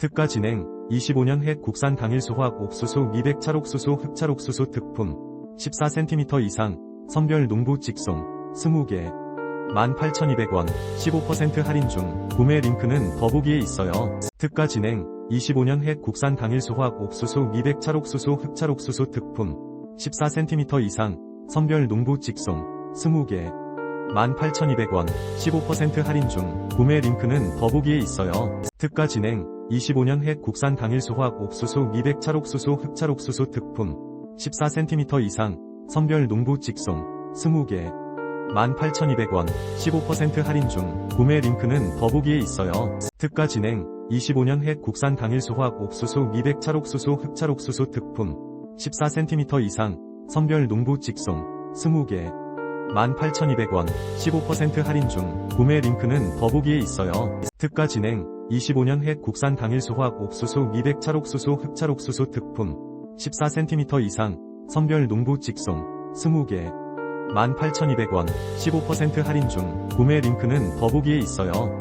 특가 진행 25년 획 국산 당일 수확 옥수수 미백 찰옥수수 흑찰옥수수 특품 14cm 이상 선별 농부 직송 20개 18,200원 15% 할인 중 구매 링크는 더보기에 있어요. 특가 진행 25년 획 국산 당일 수확 옥수수 미백 찰옥수수 흑찰옥수수 특품 14cm 이상 선별 농부 직송 20개 18,200원 15% 할인 중 구매 링크는 더보기에 있어요. 특가 진행 25년 획 국산 당일 수확 옥수수 미백 찰옥수수 흑찰옥수수 특품 14cm 이상 선별 농부 직송 20개 18,200원 15% 할인 중 구매 링크는 더보기에 있어요. 특가 진행 25년 획 국산 당일 수확 옥수수 미백 찰옥수수 흑찰옥수수 특품 14cm 이상 선별 농부 직송 20개 18,200원 15% 할인 중 구매 링크는 더보기에 있어요. 특가 진행 25년 획 국산 당일 수확 옥수수 미백 찰옥수수 흑찰옥수수 특품 14cm 이상 선별 농부 직송 20개 18,200원 15% 할인 중 구매 링크는 더보기에 있어요.